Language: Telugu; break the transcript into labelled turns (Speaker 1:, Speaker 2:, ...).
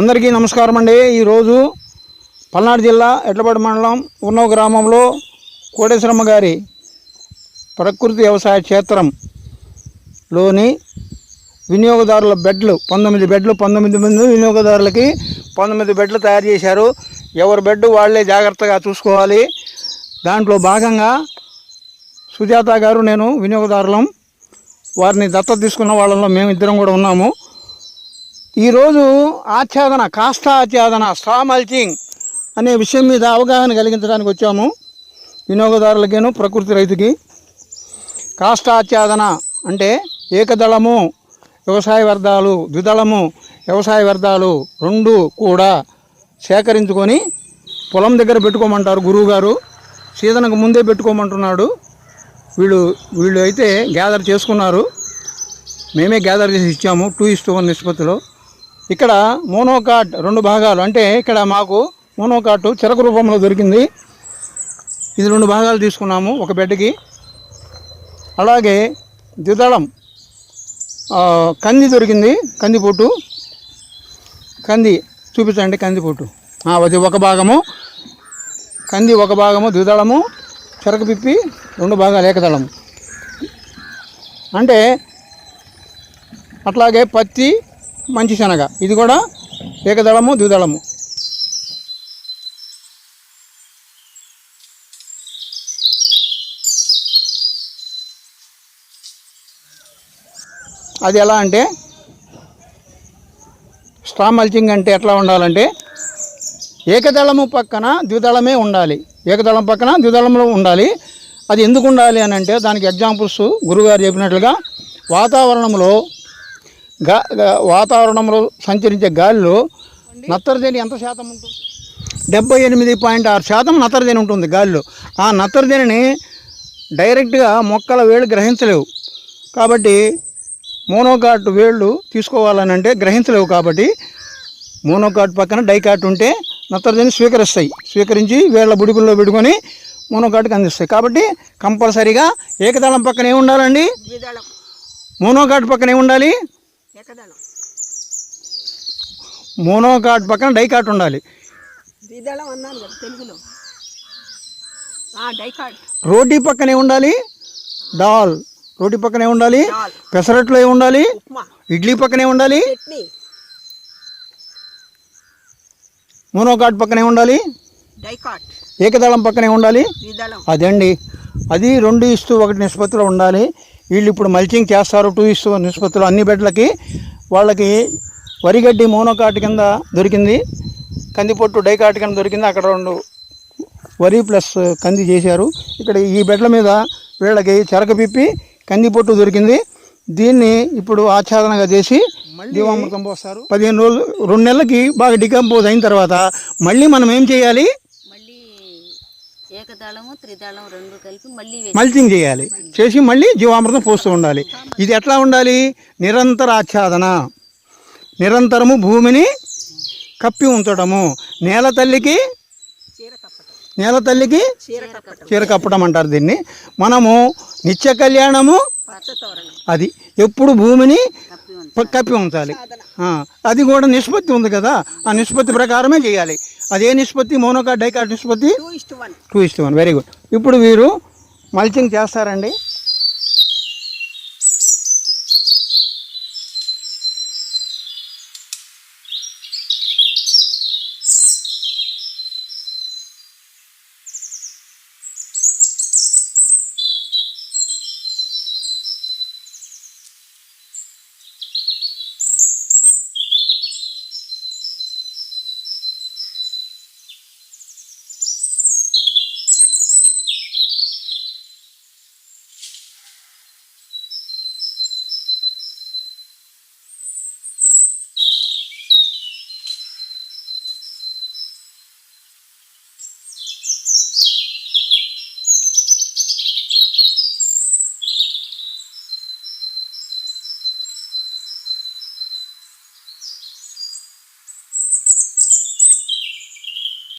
Speaker 1: అందరికీ నమస్కారం అండి. ఈరోజు పల్నాడు జిల్లా ఎడ్లపాడు మండలం ఉన్నవ గ్రామంలో కోటేశ్వరమ్మ గారి ప్రకృతి వ్యవసాయ క్షేత్రంలోని వినియోగదారుల బెడ్లు పంతొమ్మిది బెడ్లు పంతొమ్మిది మంది వినియోగదారులకి పంతొమ్మిది బెడ్లు తయారు చేశారు. ఎవరి బెడ్ వాళ్ళే జాగ్రత్తగా చూసుకోవాలి. దాంట్లో భాగంగా సుజాత గారు నేను వినియోగదారులం. వారిని దత్తత తీసుకున్న వాళ్ళలో మేము ఇద్దరం కూడా ఉన్నాము. ఈరోజు ఆచ్ఛాదన కాస్త ఆచ్ఛాదన స్ట్రా మల్చింగ్ అనే విషయం మీద అవగాహన కలిగించడానికి వచ్చాము. వినియోగదారులకేను ప్రకృతి రైతుకి. కాస్త ఆచ్ఛాదన అంటే ఏకదళము వ్యవసాయ వ్యర్థాలు ద్విదళము వ్యవసాయ వ్యర్థాలు రెండు కూడా సేకరించుకొని పొలం దగ్గర పెట్టుకోమంటారు గురువు గారు సీజన్కు ముందే పెట్టుకోమంటున్నాడు. వీళ్ళు వీళ్ళు అయితే గ్యాదర్ చేసుకున్నారు. మేమే గ్యాదర్ చేసి ఇచ్చాము టూ ఇస్ వన్ నిష్పత్తిలో. ఇక్కడ మోనోకాట్ రెండు భాగాలు. అంటే ఇక్కడ మాకు మోనోకాట్ చెరకు రూపంలో దొరికింది. ఇది రెండు భాగాలు తీసుకున్నాము ఒక బెడ్కి. అలాగే ద్విదళం కంది దొరికింది కంది పొట్టు కంది చూపించండి కంది పొట్టు అది ఒక భాగము కంది ఒక భాగము ద్విదళము చెరకు పిప్పి రెండు భాగాలు ఏకదళము అంటే అట్లాగే పత్తి మంచి శనగ. ఇది కూడా ఏకదళము ద్విదళము. అది ఎలా అంటే స్ట్రా మల్చింగ్ అంటే ఎట్లా ఉండాలంటే ఏకదళము పక్కన ద్విదళమే ఉండాలి. ఏకదళం పక్కన ద్విదళంలో ఉండాలి. అది ఎందుకు ఉండాలి అని అంటే దానికి ఎగ్జాంపుల్స్ గురుగారు చెప్పినట్లుగా వాతావరణంలో గా వాతావరణంలో సంచరించే గాలిలో నత్తరదేని ఎంత శాతం ఉంటుంది? డెబ్బై ఎనిమిది పాయింట్ ఆరు శాతం నత్తరదేని ఉంటుంది గాలిలో. ఆ నత్తరదేనిని డైరెక్ట్గా మొక్కల వేళ్ళు గ్రహించలేవు. కాబట్టి మోనోకాట్ వేళ్ళు తీసుకోవాలని అంటే గ్రహించలేవు కాబట్టి మోనోకాట్ పక్కన డైకాట్ ఉంటే నత్రజని స్వీకరిస్తాయి. స్వీకరించి వేళ్ళ బుడిపుల్లో పెట్టుకొని మోనోకాట్కి అందిస్తాయి. కాబట్టి కంపల్సరీగా ఏకదళం పక్కన ఏమి ఉండాలండి
Speaker 2: ద్విదళం.
Speaker 1: మోనోకాట్ పక్కన ఏమి
Speaker 2: ఏకదళం
Speaker 1: మోనోకాట్ పక్కన డైకాట్ ఉండాలి.
Speaker 2: ద్విదళం అన్నాను కదా తెలుగులో. ఆ, డైకాట్
Speaker 1: రోటీ పక్కన ఉండాలి దాల్ రోటీ పక్కన ఉండాలి పెసరట్లో ఉండాలి ఇడ్లీ పక్కన ఉండాలి మోనోకాట్ పక్కన ఉండాలి ఏకదళం పక్కన ఉండాలి. అదండి. అది రెండు ఇస్తూ ఒకటి నిష్పత్తిలో ఉండాలి. వీళ్ళు ఇప్పుడు మల్చింగ్ చేస్తారు టూ ఇస్తూ నిష్పత్తిలో అన్ని బెడ్లకి వాళ్ళకి వరిగడ్డి మోనోకాట్ కింద దొరికింది కంది పొట్టు డైకాట్ కింద దొరికింది అక్కడ రెండు వరి ప్లస్ కంది చేశారు. ఇక్కడ ఈ బెడ్ల మీద వీళ్ళకి చెరక పిప్పి కంది పొట్టు దొరికింది. దీన్ని ఇప్పుడు ఆచ్ఛాదనగా చేసి జీవామృతం పోస్తారు. పదిహేను రోజులు రెండు నెలలకి బాగా డికంపోజ్ అయిన తర్వాత మళ్ళీ మనం ఏం చేయాలి?
Speaker 3: ఏకదళము త్రిదళం రెండు కలిపి మళ్ళీ వేసి
Speaker 1: మల్చింగ్ చేయాలి. చేసి మళ్ళీ జీవామృతం పోస్తూ ఉండాలి. ఇది ఎట్లా ఉండాలి? నిరంతర ఆచ్ఛాదన నిరంతరము భూమిని కప్పి ఉంచడము నేల తల్లికి నేల తల్లికి
Speaker 2: చీర
Speaker 1: కప్పడం అంటారు దీన్ని. మనము నిత్య కళ్యాణము అది ఎప్పుడు భూమిని
Speaker 3: కప్పి
Speaker 1: ఉంచాలి. అది కూడా నిష్పత్తి ఉంది కదా. ఆ నిష్పత్తి ప్రకారమే చేయాలి. అదే నిష్పత్తి? మోనోకాట్ డైకాట్ నిష్పత్తి?
Speaker 2: Two is to one.
Speaker 1: Two is to one. Very good. ఇప్పుడు వీరు మల్చింగ్ చేస్తారండి.